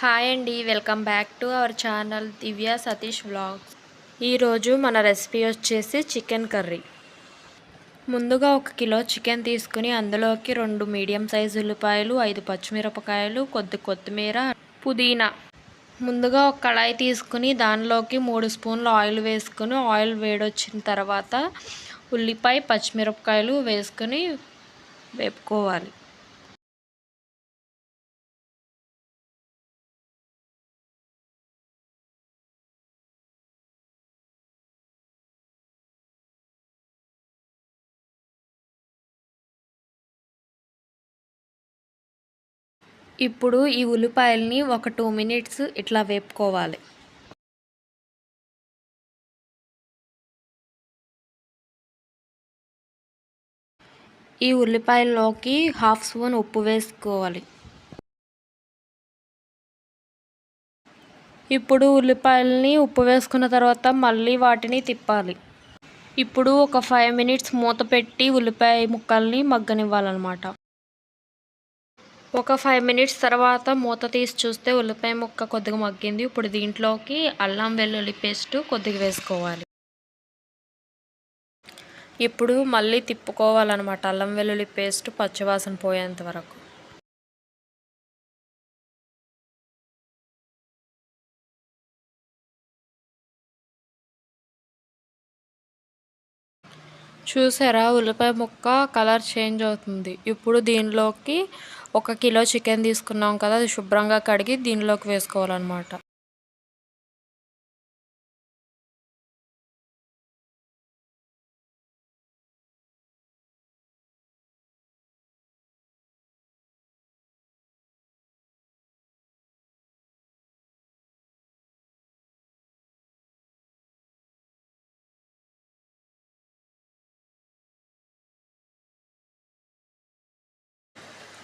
Hi అండి welcome back to our channel Divya Satish vlogs. ఈరోజు మన రెసిపీ వచ్చేసి చికెన్ కర్రీ. ముందుగా ఒక కిలో చికెన్ తీసుకుని అందులోకి రెండు మీడియం సైజు ఉల్లిపాయలు ఐదు పచ్చిమిరపకాయలు కొద్ది కొత్తిమీర పుదీనా. ముందుగా ఒక కళాయి తీసుకుని దానిలోకి మూడు స్పూన్లు ఆయిల్ వేసుకుని ఆయిల్ వేడొచ్చిన తర్వాత ఉల్లిపాయ పచ్చిమిరపకాయలు వేసుకుని వేపుకోవాలి. ఇప్పుడు ఈ ఉల్లిపాయల్ని ఒక టూ మినిట్స్ ఇట్లా వేపుకోవాలి. ఈ ఉల్లిపాయల్లోకి హాఫ్ స్పూన్ ఉప్పు వేసుకోవాలి. ఇప్పుడు ఉల్లిపాయలని ఉప్పు వేసుకున్న తర్వాత మళ్ళీ వాటిని తిప్పాలి. ఇప్పుడు ఒక ఫైవ్ మినిట్స్ మూత పెట్టి ఉల్లిపాయ ముక్కల్ని మగ్గనివ్వాలన్నమాట. ఒక ఫైవ్ మినిట్స్ తర్వాత మూత తీసి చూస్తే ఉల్లిపాయ ముక్క కొద్దిగా మగ్గింది. ఇప్పుడు దీంట్లోకి అల్లం వెల్లుల్లి పేస్ట్ కొద్దిగా వేసుకోవాలి. ఇప్పుడు మళ్ళీ తిప్పుకోవాలన్నమాట. అల్లం వెల్లుల్లి పేస్ట్ పచ్చివాసన పోయేంత వరకు. చూసారా? ఉల్లిపాయ ముక్క కలర్ చేంజ్ అవుతుంది. ఇప్పుడు దీనిలోకి ఒక కిలో చికెన్ తీసుకున్నాం కదా అది శుభ్రంగా కడిగి దీనిలోకి వేసుకోవాలన్నమాట.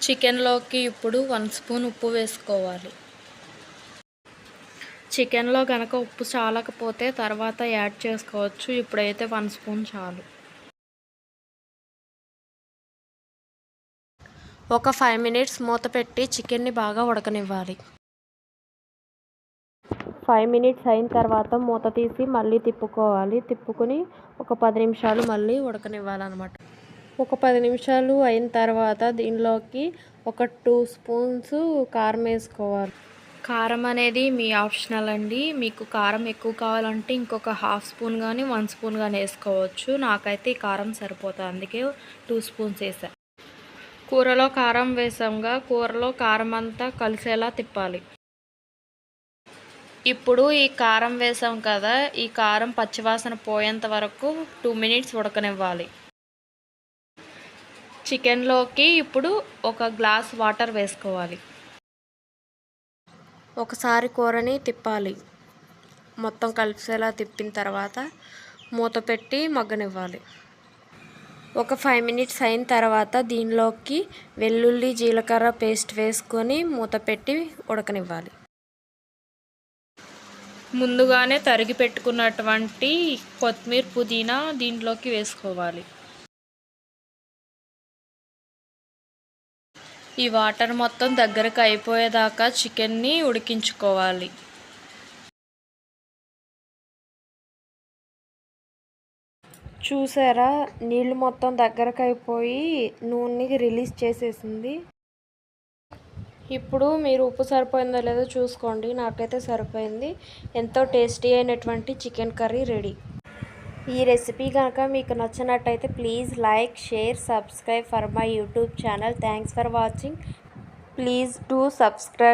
చికెన్లోకి ఇప్పుడు వన్ స్పూన్ ఉప్పు వేసుకోవాలి. చికెన్లో కనుక ఉప్పు చాలకపోతే తర్వాత యాడ్ చేసుకోవచ్చు. ఇప్పుడైతే వన్ స్పూన్ చాలు. ఒక ఫైవ్ మినిట్స్ మూత పెట్టి చికెన్ని బాగా ఉడకనివ్వాలి. ఫైవ్ మినిట్స్ అయిన తర్వాత మూత తీసి మళ్ళీ తిప్పుకోవాలి. తిప్పుకుని ఒక పది నిమిషాలు మళ్ళీ ఉడకనివ్వాలన్నమాట. ఒక పది నిమిషాలు అయిన తర్వాత దీనిలోకి ఒక టూ స్పూన్స్ కారం వేసుకోవాలి. కారం అనేది మీ ఆప్షనల్ అండి. మీకు కారం ఎక్కువ కావాలంటే ఇంకొక హాఫ్ స్పూన్ కానీ వన్ స్పూన్ కానీ వేసుకోవచ్చు. నాకైతే ఈ కారం సరిపోతుంది అందుకే టూ స్పూన్స్ వేసాను కూరలో కారం వేసాంగా కూరలో కారం అంతా కలిసేలా తిప్పాలి. ఇప్పుడు ఈ కారం వేసాం కదా ఈ కారం పచ్చివాసన పోయేంత వరకు టూ మినిట్స్ ఉడకనివ్వాలి. చికెన్లోకి ఇప్పుడు ఒక గ్లాస్ వాటర్ వేసుకోవాలి. ఒకసారి కూరని తిప్పాలి. మొత్తం కలిసేలా తిప్పిన తర్వాత మూత పెట్టి మగ్గనివ్వాలి. ఒక ఫైవ్ మినిట్స్ అయిన తర్వాత దీనిలోకి వెల్లుల్లి జీలకర్ర పేస్ట్ వేసుకొని మూత పెట్టి ఉడకనివ్వాలి. ముందుగానే తరిగి పెట్టుకున్నటువంటి కొత్తిమీర పుదీనా దీంట్లోకి వేసుకోవాలి. ఈ వాటర్ మొత్తం దగ్గరకు అయిపోయేదాకా చికెన్ని ఉడికించుకోవాలి. చూసారా? నీళ్ళు మొత్తం దగ్గరకు అయిపోయి నూనె రిలీజ్ చేసేసింది. ఇప్పుడు మీరు ఉప్పు సరిపోయిందో లేదో చూసుకోండి. నాకైతే సరిపోయింది. ఎంతో టేస్టీ అయినటువంటి చికెన్ కర్రీ రెడీ. ఈ రెసిపీ కనుక మీకు నచ్చినట్టయితే please like share subscribe for my YouTube channel. Thanks for watching. Please to subscribe.